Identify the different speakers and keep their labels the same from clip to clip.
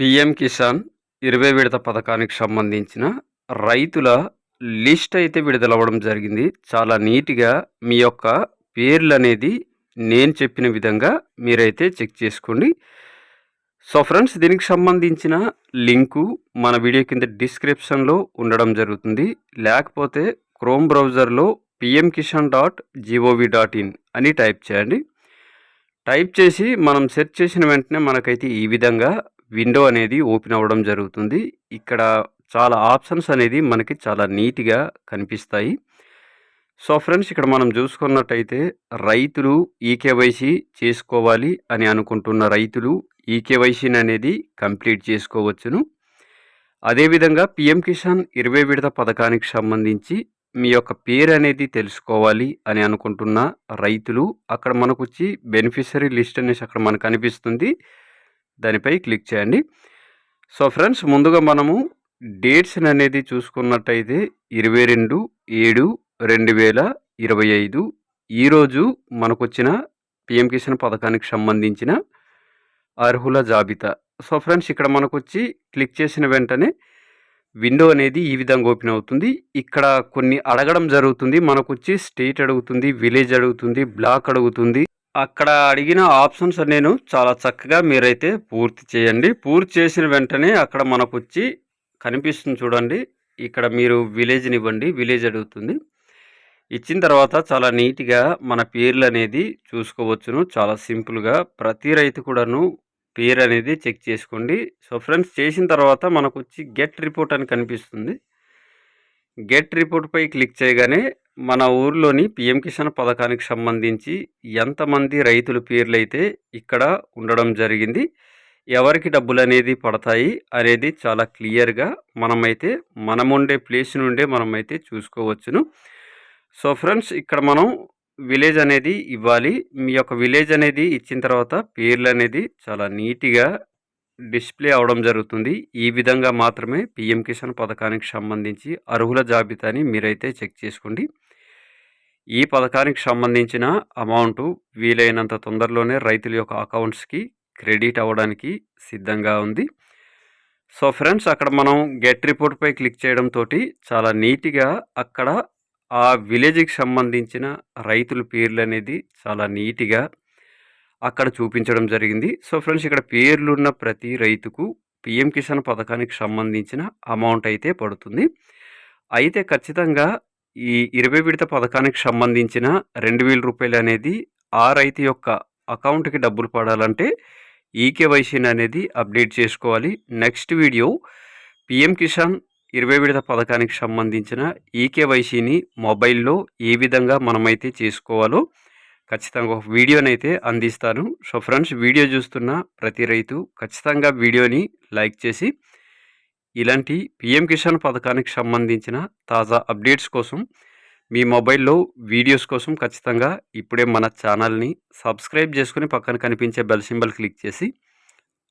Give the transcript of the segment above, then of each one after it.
Speaker 1: PM Kisan ఇరవై విడత పథకానికి సంబంధించిన రైతుల లిస్ట్ అయితే విడుదలవ్వడం జరిగింది. చాలా నీట్గా మీ యొక్క పేర్లు అనేది నేను చెప్పిన విధంగా మీరైతే చెక్ చేసుకోండి. సో ఫ్రెండ్స్ దీనికి సంబంధించిన లింకు మన వీడియో కింద డిస్క్రిప్షన్లో ఉండడం జరుగుతుంది. లేకపోతే క్రోమ్ బ్రౌజర్లో PM Kisan dot gov dot in అని టైప్ చేయండి. టైప్ చేసి మనం సెర్చ్ చేసిన వెంటనే మనకైతే ఈ విధంగా విండో అనేది ఓపెన్ అవ్వడం జరుగుతుంది. ఇక్కడ చాలా ఆప్షన్స్ అనేది మనకి చాలా నీట్గా కనిపిస్తాయి. సో ఫ్రెండ్స్ ఇక్కడ మనం చూసుకున్నట్టయితే రైతులు ఈకేవైసీ చేసుకోవాలి అని అనుకుంటున్న రైతులు ఈకేవైసీని అనేది కంప్లీట్ చేసుకోవచ్చును. అదేవిధంగా పిఎం కిసాన్ ఇరవై విడత పథకానికి సంబంధించి మీ యొక్క పేరు అనేది తెలుసుకోవాలి అని అనుకుంటున్న రైతులు అక్కడ మనకు వచ్చి బెనిఫిషరీ లిస్ట్ అనేసి అక్కడ మనకు కనిపిస్తుంది దానిపై క్లిక్ చేయండి. సో ఫ్రెండ్స్ ముందుగా మనము డేట్స్ అనేది చూసుకున్నట్టయితే ఇరవై రెండు ఏడు రెండు వేల ఇరవై ఐదు ఈరోజు మనకు వచ్చిన పిఎం కిసాన్ పథకానికి సంబంధించిన అర్హుల జాబితా. సో ఫ్రెండ్స్ ఇక్కడ మనకు వచ్చి క్లిక్ చేసిన వెంటనే విండో అనేది ఈ విధంగా ఓపెన్ అవుతుంది. ఇక్కడ కొన్ని అడగడం జరుగుతుంది. మనకు వచ్చి స్టేట్ అడుగుతుంది విలేజ్ అడుగుతుంది బ్లాక్ అడుగుతుంది. అక్కడ అడిగిన ఆప్షన్స్ నేను చాలా చక్కగా మీరైతే పూర్తి చేయండి. పూర్తి చేసిన వెంటనే అక్కడ మనకు వచ్చి కనిపిస్తుంది చూడండి. ఇక్కడ మీరు విలేజ్ని ఇవ్వండి. విలేజ్ అడుగుతుంది. ఇచ్చిన తర్వాత చాలా నీట్గా మన పేర్లు అనేది చూసుకోవచ్చును. చాలా సింపుల్గా ప్రతి రైతు కూడాను పేరు అనేది చెక్ చేసుకోండి. సో ఫ్రెండ్స్ చేసిన తర్వాత మనకు వచ్చి గెట్ రిపోర్ట్ అని కనిపిస్తుంది. గెట్ రిపోర్ట్పై క్లిక్ చేయగానే మన ఊర్లోని పిఎం కిసాన్ పథకానికి సంబంధించి ఎంతమంది రైతుల పేర్లు అయితే ఇక్కడ ఉండడం జరిగింది. ఎవరికి డబ్బులు అనేది పడతాయి అనేది చాలా క్లియర్గా మనమైతే మనముండే ప్లేస్ నుండే మనమైతే చూసుకోవచ్చును. సో ఫ్రెండ్స్ ఇక్కడ మనం విలేజ్ అనేది ఇవ్వాలి. మీ యొక్క విలేజ్ అనేది ఇచ్చిన తర్వాత పేర్లు అనేది చాలా నీట్గా డిస్ప్లే అవడం జరుగుతుంది. ఈ విధంగా మాత్రమే పిఎం కిసాన్ పథకానికి సంబంధించి అర్హుల జాబితాని మీరైతే చెక్ చేసుకోండి. ఈ పథకానికి సంబంధించిన అమౌంట్ వీలైనంత తొందరలోనే రైతుల యొక్క అకౌంట్స్కి క్రెడిట్ అవ్వడానికి సిద్ధంగా ఉంది. సో ఫ్రెండ్స్ అక్కడ మనం గెట్ రిపోర్ట్పై క్లిక్ చేయడంతో చాలా నీట్గా అక్కడ ఆ విలేజ్కి సంబంధించిన రైతుల పేర్లు అనేది చాలా నీట్గా అక్కడ చూపించడం జరిగింది. సో ఫ్రెండ్స్ ఇక్కడ పేర్లు ఉన్న ప్రతి రైతుకు పిఎం కిసాన్ పథకానికి సంబంధించిన అమౌంట్ అయితే పడుతుంది. అయితే ఖచ్చితంగా ఈ ఇరవై విడత పథకానికి సంబంధించిన రెండు వేల రూపాయలు అనేది ఆ రైతు యొక్క అకౌంట్కి డబ్బులు పడాలంటే ఈకేవైసీని అనేది అప్డేట్ చేసుకోవాలి. నెక్స్ట్ వీడియో పిఎం కిసాన్ ఇరవై విడత పథకానికి సంబంధించిన ఈకేవైసీని మొబైల్లో ఏ విధంగా మనమైతే చేసుకోవాలో ఖచ్చితంగా ఒక వీడియోనైతే అందిస్తాను. సో ఫ్రెండ్స్ వీడియో చూస్తున్న ప్రతి రైతు ఖచ్చితంగా వీడియోని లైక్ చేసి ఇలాంటి పిఎం కిసాన్ పథకానికి సంబంధించిన తాజా అప్డేట్స్ కోసం మీ మొబైల్లో వీడియోస్ కోసం ఖచ్చితంగా ఇప్పుడే మన ఛానల్ని సబ్స్క్రైబ్ చేసుకుని పక్కన కనిపించే బెల్ సింబల్ క్లిక్ చేసి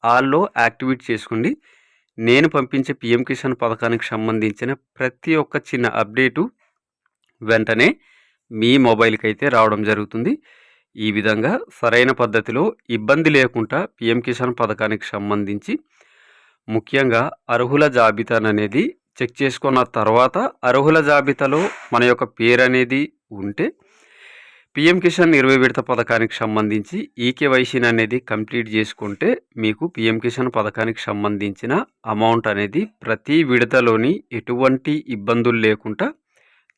Speaker 1: ఆల్లో యాక్టివేట్ చేసుకోండి. నేను పంపించే పిఎం కిసాన్ పథకానికి సంబంధించిన ప్రతి ఒక్క చిన్న అప్డేటు వెంటనే మీ మొబైల్కి అయితే రావడం జరుగుతుంది. ఈ విధంగా సరైన పద్ధతిలో ఇబ్బంది లేకుండా పిఎం కిసాన్ పథకానికి సంబంధించి ముఖ్యంగా అర్హుల జాబితా అనేది చెక్ చేసుకున్న తర్వాత అర్హుల జాబితాలో మన యొక్క పేరు అనేది ఉంటే పిఎం కిసాన్ ఇరవై విడత పథకానికి సంబంధించి ఈకేవైసీని అనేది కంప్లీట్ చేసుకుంటే మీకు పిఎం కిసాన్ పథకానికి సంబంధించిన అమౌంట్ అనేది ప్రతి విడతలోని ఎటువంటి ఇబ్బందులు లేకుండా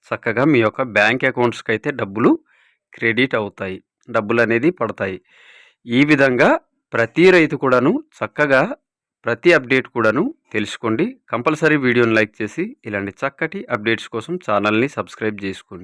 Speaker 1: చక్కగా మీ యొక్క బ్యాంక్ అకౌంట్స్కి అయితే డబ్బులు క్రెడిట్ అవుతాయి. డబ్బులు అనేది పడతాయి. ఈ విధంగా ప్రతి రైతు కూడాను చక్కగా ప్రతి అప్డేట్ కూడాను తెలుసుకోండి. కంపల్సరీ వీడియోని లైక్ చేసి ఇలాంటి చక్కటి అప్డేట్స్ కోసం ఛానల్ని సబ్స్క్రైబ్ చేసుకోండి.